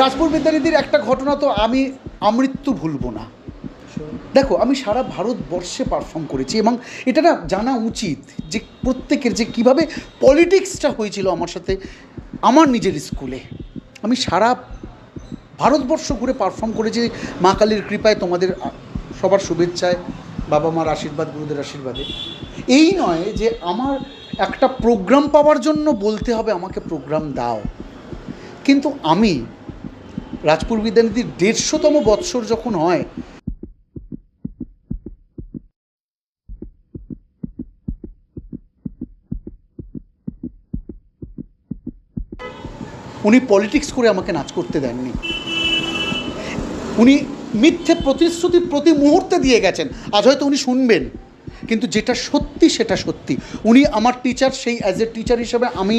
রাজপুর বিদ্যানিধির একটা ঘটনা তো আমি আমৃত্যু ভুলবো না। দেখো, আমি সারা ভারতবর্ষে পারফর্ম করেছি এবং এটা না জানা উচিত যে প্রত্যেকের যে কীভাবে পলিটিক্সটা হয়েছিল আমার সাথে, আমার নিজের স্কুলে আমি সারা ভারতবর্ষ ঘুরে পারফর্ম করেছি, মা কালীর কৃপায় তোমাদের সবার শুভেচ্ছায়, বাবা মার আশীর্বাদ, গুরুদের আশীর্বাদে। এই নয় যে আমার একটা প্রোগ্রাম পাওয়ার জন্য বলতে হবে, আমাকে প্রোগ্রাম দাও। কিন্তু আমি রাজপুর বিদ্যানিধির দেড়শোতম বৎসর যখন হয়, উনি পলিটিক্স করে আমাকে নাচ করতে দেননি। উনি মিথ্যে প্রতিশ্রুতি প্রতি মুহূর্তে দিয়ে গেছেন। আজ হয়তো উনি শুনবেন, কিন্তু যেটা সত্যি সেটা সত্যি। উনি আমার টিচার সেই অ্যাজ এ টিচার হিসেবে আমি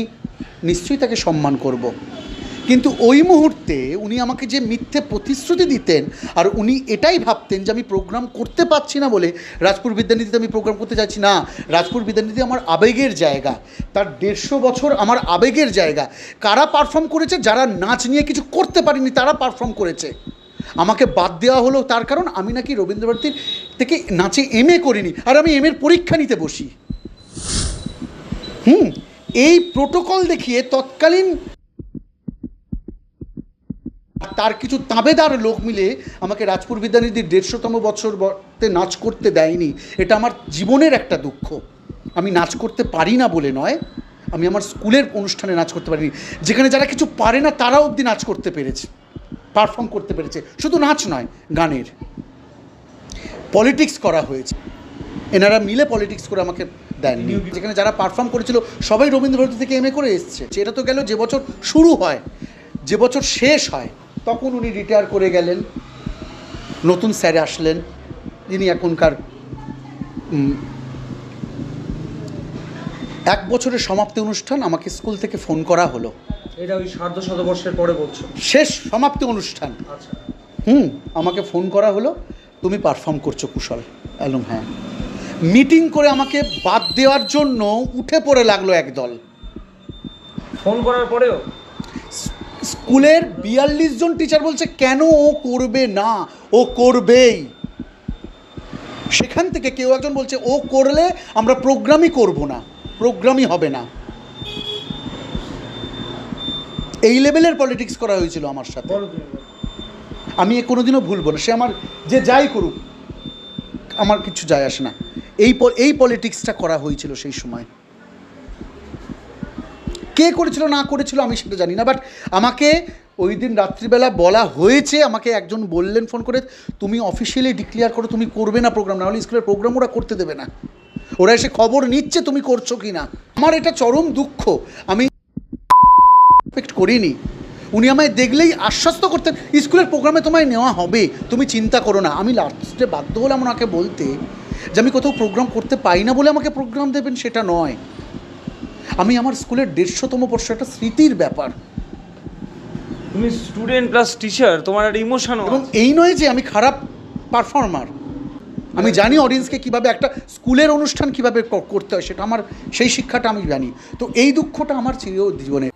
নিশ্চয়ই তাকে সম্মান করব। কিন্তু ওই মুহূর্তে উনি আমাকে যে মিথ্যে প্রতিশ্রুতি দিতেন আর উনি এটাই ভাবতেন যে আমি প্রোগ্রাম করতে পারছি না বলে, রাজপুর বিদ্যানিধিতে আমি প্রোগ্রাম করতে চাইছি না। রাজপুর বিদ্যানিধি আমার আবেগের জায়গা। তার দেড়শো বছর আমার আবেগের জায়গা। কারা পারফর্ম করেছে? যারা নাচ নিয়ে কিছু করতে পারেনি, তারা পারফর্ম করেছে। আমাকে বাদ দেওয়া হলো তার কারণ আমি নাকি রবীন্দ্রভারতীর থেকে নাচে এম এ করিনি, আর আমি এম এর পরীক্ষা নিতে বসি। হুম, এই প্রোটোকল দেখিয়ে তৎকালীন তার কিছু তাবেদার লোক মিলে আমাকে রাজপুর বিদ্যানিধির দেড়শোতম বছর বতে নাচ করতে দেয়নি। এটা আমার জীবনের একটা দুঃখ। আমি নাচ করতে পারি না বলে নয়, আমি আমার স্কুলের অনুষ্ঠানে নাচ করতে পারিনি। যেখানে যারা কিছু পারে না তারাও অবধি নাচ করতে পেরেছে পারফর্ম করতে পেরেছে। শুধু নাচ নয়, গানের। পলিটিক্স করা হয়েছে। এনারা মিলে পলিটিক্স করে আমাকে দেননি। যেখানে যারা পারফর্ম করেছিল, সবাই রবীন্দ্রভারতী থেকে এম এ করে এসছে। এটা তো গেল যে বছর শুরু হয়, যে বছর শেষ হয়। তখন উনি রিটায়ার করে গেলেন। নতুন স্যার আসলেন যিনি এখনকার এক বছরের সমাপ্তি অনুষ্ঠান আমাকে স্কুল থেকে ফোন করা হলো। এটা ওই সার্ধ শতবর্ষের পরে বলছো? শেষ সমাপ্তি অনুষ্ঠান। আচ্ছা। হুম আমাকে ফোন করা হলো তুমি পারফর্ম করছ কুশল এলুম হ্যাঁ। মিটিং করে আমাকে বাদ দেওয়ার জন্য উঠে পড়ে লাগল একদল। ফোন করার পরেও? স্কুলের বিয়াল্লিশ জন টিচার বলছে, কেন ও করবে না? ও করবেই। সেখান থেকে কেউ একজন বলছে, ও করলে আমরা প্রোগ্রামই করব না প্রোগ্রামই হবে না। এই লেভেলের পলিটিক্স করা হয়েছিল আমার সাথে। আমি এ কোনোদিনও ভুলবো না, সে আমার যে যাই করুক, আমার কিছু যায় আসে না। এই এই পলিটিক্সটা করা হয়েছিল সেই সময়। কে করেছিল, না করেছিল আমি সেটা জানি না বাট আমাকে ওই দিন রাত্রিবেলা বলা হয়েছে, আমাকে একজন বললেন ফোন করে, তুমি অফিসিয়ালি ডিক্লেয়ার করো, তুমি করবে না প্রোগ্রাম নাহলে স্কুলের প্রোগ্রাম ওরা করতে দেবে না। ওরা এসে খবর নিচ্ছে তুমি করছ কি না আমার এটা চরম দুঃখ। আমি করিনি। উনি আমায় দেখলেই আশ্বস্ত করতেন স্কুলের প্রোগ্রামে তোমায় নেওয়া হবে, তুমি চিন্তা করো না। আমি লাস্টে বাধ্য হলাম ওনাকে বলতে যে, আমি কোথাও প্রোগ্রাম করতে পাই না বলে আমাকে প্রোগ্রাম দেবেন, সেটা নয়। আমি আমার স্কুলের দেড়শোতম বর্ষ একটা স্মৃতির ব্যাপার। তুমি স্টুডেন্ট প্লাস টিচার তোমার একটা ইমোশন এবং এই নয় যে আমি খারাপ পারফর্মার আমি জানি অডিয়েন্সকে কীভাবে একটা স্কুলের অনুষ্ঠান কীভাবে করতে হয় সেটা আমার সেই শিক্ষাটা আমি জানি। তো এই দুঃখটা আমার চির জীবনে